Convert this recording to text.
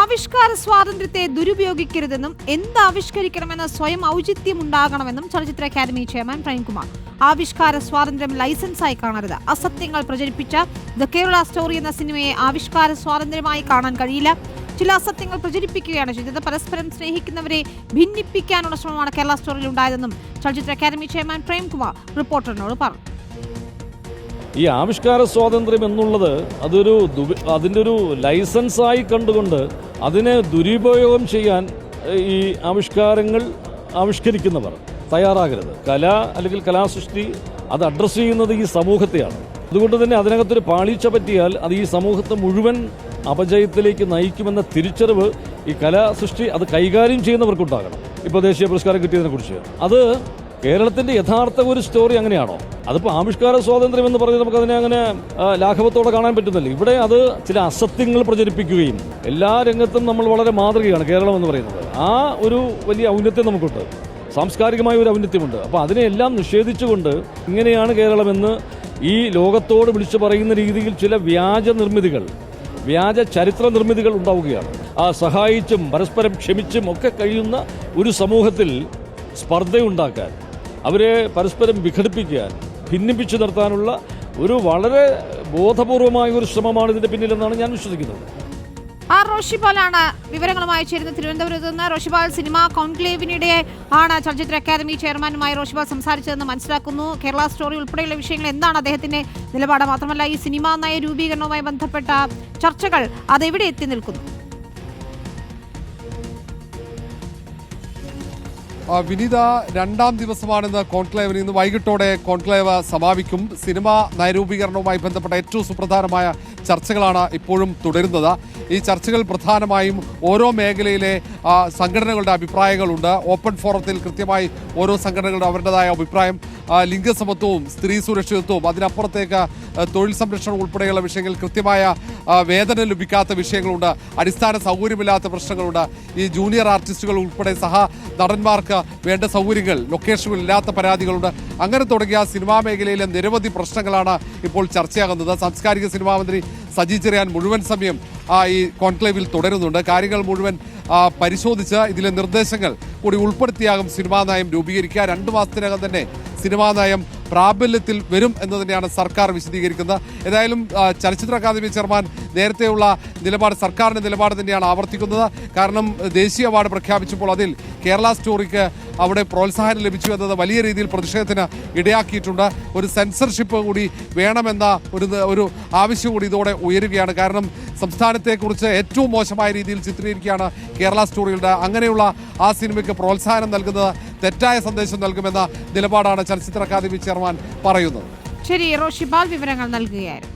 ആവിഷ്കാര സ്വാതന്ത്ര്യത്തെ ദുരുപയോഗിക്കരുതെന്നും എന്ത് ആവിഷ്കരിക്കണമെന്ന സ്വയം ഔചിത്യം ഉണ്ടാകണമെന്നും ചലച്ചിത്ര അക്കാദമി ചെയർമാൻ പ്രേംകുമാർ. ആവിഷ്കാര സ്വാതന്ത്ര്യം ലൈസൻസായി കാണരുത്. അസത്യങ്ങൾ പ്രചരിപ്പിച്ച ദ കേരള സ്റ്റോറി എന്ന സിനിമയെ ആവിഷ്കാര സ്വാതന്ത്ര്യമായി കാണാൻ കഴിയില്ല. ചില അസത്യങ്ങൾ പ്രചരിപ്പിക്കുകയാണ് ചെയ്തത്. പരസ്പരം സ്നേഹിക്കുന്നവരെ ഭിന്നിപ്പിക്കാനുള്ള ശ്രമമാണ് കേരള സ്റ്റോറിയിൽ ഉണ്ടായതെന്നും ചലച്ചിത്ര അക്കാദമി ചെയർമാൻ പ്രേംകുമാർ റിപ്പോർട്ടറിനോട് പറഞ്ഞു. ഈ ആവിഷ്കാര സ്വാതന്ത്ര്യം എന്നുള്ളത് അതൊരു അതിന്റെ ഒരു ലൈസൻസായി കണ്ടുകൊണ്ട് അതിനെ ദുരുപയോഗം ചെയ്യാൻ ഈ ആവിഷ്കാരങ്ങൾ ആവിഷ്കരിക്കുന്നവർ തയ്യാറാകരുത്. കല അല്ലെങ്കിൽ കലാസൃഷ്ടി അത് അഡ്രസ്സ് ചെയ്യുന്നത് ഈ സമൂഹത്തെയാണ്. അതുകൊണ്ട് തന്നെ അതിനകത്തൊരു പാളീച്ച പറ്റിയാൽ അത് ഈ സമൂഹത്തെ മുഴുവൻ അപജയത്തിലേക്ക് നയിക്കുമെന്ന തിരിച്ചറിവ് ഈ കലാസൃഷ്ടി അത് കൈകാര്യം ചെയ്യുന്നവർക്കുണ്ടാകണം. ഇപ്പോൾ ദേശീയ പുരസ്കാരം കിട്ടിയതിനെക്കുറിച്ച്. അത് കേരളത്തിന്റെ യഥാർത്ഥ ഒരു സ്റ്റോറി അങ്ങനെയാണോ? അതിപ്പോൾ ആവിഷ്കാര സ്വാതന്ത്ര്യം എന്ന് പറഞ്ഞ് നമുക്ക് അതിനെ അങ്ങനെ ലാഘവത്തോടെ കാണാൻ പറ്റുന്നില്ല. ഇവിടെ അത് ചില അസത്യങ്ങൾ പ്രചരിപ്പിക്കുകയും എല്ലാ രംഗത്തും നമ്മൾ വളരെ മാതൃകയാണ് കേരളം എന്ന് പറയുന്നത്. ആ ഒരു വലിയ ഔന്നത്യം നമുക്കുണ്ട്. സാംസ്കാരികമായ ഒരു ഔന്നത്യമുണ്ട്. അപ്പോൾ അതിനെയെല്ലാം നിഷേധിച്ചുകൊണ്ട് ഇങ്ങനെയാണ് കേരളമെന്ന് ഈ ലോകത്തോട് വിളിച്ചു പറയുന്ന രീതിയിൽ ചില വ്യാജ നിർമ്മിതികൾ വ്യാജ ചരിത്ര നിർമ്മിതികൾ ഉണ്ടാവുകയാണ്. ആ സഹായിച്ചും പരസ്പരം ക്ഷമിച്ചും ഒക്കെ കഴിയുന്ന ഒരു സമൂഹത്തിൽ സ്പർദ്ധയുണ്ടാക്കാൻ അവരെ പരസ്പരം വിഘടിപ്പിക്കാൻ ഭിന്നിപ്പിച്ചു നിർത്താനുള്ള ഒരു വളരെ ബോധപൂർവമായ ഒരു ശ്രമമാണ് ഇതിന്റെ പിന്നിലെന്നാണ് ഞാൻ വിശ്വസിക്കുന്നത്. ആർ റോഷിപാലാണ് വിവരങ്ങളുമായി ചേരുന്നത്. തിരുവനന്തപുരത്ത് നിന്ന് റോഷിപാൽ സിനിമ കോൺക്ലേവിനിടെ ആണ് ചലച്ചിത്ര അക്കാദമി ചെയർമാനുമായി റോഷിപാൽ സംസാരിച്ചതെന്ന് മനസ്സിലാക്കുന്നു. കേരള സ്റ്റോറി ഉൾപ്പെടെയുള്ള വിഷയങ്ങൾ എന്താണ് അദ്ദേഹത്തിന്റെ നിലപാട്? മാത്രമല്ല ഈ സിനിമാ നയ രൂപീകരണവുമായി ബന്ധപ്പെട്ട ചർച്ചകൾ അതെവിടെ എത്തി നിൽക്കുന്നു? വിനീത രണ്ടാം ദിവസമാണിന്ന് കോൺക്ലേവിന്. ഇന്ന് വൈകിട്ടോടെ കോൺക്ലേവ് സമാപിക്കും. സിനിമ നയരൂപീകരണവുമായി ബന്ധപ്പെട്ട ഏറ്റവും സുപ്രധാനമായ ചർച്ചകളാണ് ഇപ്പോഴും തുടരുന്നത്. ഈ ചർച്ചകൾ പ്രധാനമായും ഓരോ മേഖലയിലെ സംഘടനകളുടെ അഭിപ്രായങ്ങളുണ്ട്. ഓപ്പൺ ഫോറത്തിൽ കൃത്യമായി ഓരോ സംഘടനകളുടെ അവരുടേതായ അഭിപ്രായം ലിംഗസമത്വവും സ്ത്രീ സുരക്ഷിതത്വവും അതിനപ്പുറത്തേക്ക് തൊഴിൽ സംരക്ഷണം ഉൾപ്പെടെയുള്ള വിഷയങ്ങൾ കൃത്യമായ വേതനം ലഭിക്കാത്ത വിഷയങ്ങളുണ്ട്. അടിസ്ഥാന സൗകര്യമില്ലാത്ത പ്രശ്നങ്ങളുണ്ട്. ഈ ജൂനിയർ ആർട്ടിസ്റ്റുകൾ ഉൾപ്പെടെ സഹ നടന്മാർക്ക് വേണ്ട സൗകര്യങ്ങൾ ലൊക്കേഷനുകൾ ഇല്ലാത്ത പരാതികളുണ്ട്. അങ്ങനെ തുടങ്ങിയ സിനിമാ മേഖലയിലെ നിരവധി പ്രശ്നങ്ങളാണ് ഇപ്പോൾ ചർച്ചയാകുന്നത്. സാംസ്കാരിക സിനിമാ മന്ത്രി സജി ചെറിയാൻ മുഴുവൻ സമയം ഈ കോൺക്ലേവിൽ തുടരുന്നുണ്ട്. കാര്യങ്ങൾ മുഴുവൻ പരിശോധിച്ച് ഇതിലെ നിർദ്ദേശങ്ങൾ കൂടി ഉൾപ്പെടുത്തിയാകും സിനിമാ നയം രൂപീകരിക്കുക. രണ്ട് മാസത്തിനകം തന്നെ സിനിമാ നയം പ്രാബല്യത്തിൽ വരും എന്ന് തന്നെയാണ് സർക്കാർ വിശദീകരിക്കുന്നത്. ഏതായാലും ചലച്ചിത്ര അക്കാദമി ചെയർമാൻ നേരത്തെയുള്ള നിലപാട് സർക്കാരിന്റെ നിലപാട് തന്നെയാണ് ആവർത്തിക്കുന്നത്. കാരണം ദേശീയ അവാർഡ് പ്രഖ്യാപിച്ചപ്പോൾ അതിൽ കേരള സ്റ്റോറിക്ക് അവിടെ പ്രോത്സാഹനം ലഭിച്ചു എന്നത് വലിയ രീതിയിൽ പ്രതിഷേധത്തിന് ഇടയാക്കിയിട്ടുണ്ട്. ഒരു സെൻസർഷിപ്പ് കൂടി വേണമെന്ന ഒരു ഒരു ആവശ്യം കൂടി ഇതോടെ ഉയരുകയാണ്. കാരണം സംസ്ഥാനത്തെക്കുറിച്ച് ഏറ്റവും മോശമായ രീതിയിൽ ചിത്രീകരിക്കുകയാണ് കേരള സ്റ്റോറിയുടെ അങ്ങനെയുള്ള ആ സിനിമയ്ക്ക് പ്രോത്സാഹനം നൽകുന്നത് തെറ്റായ സന്ദേശം നൽകുമെന്ന നിലപാടാണ് ചലച്ചിത്ര അക്കാദമി പറയുന്നത്. ശരി റോഷിപാൽ വിവരങ്ങൾ നൽകുകയായിരുന്നു.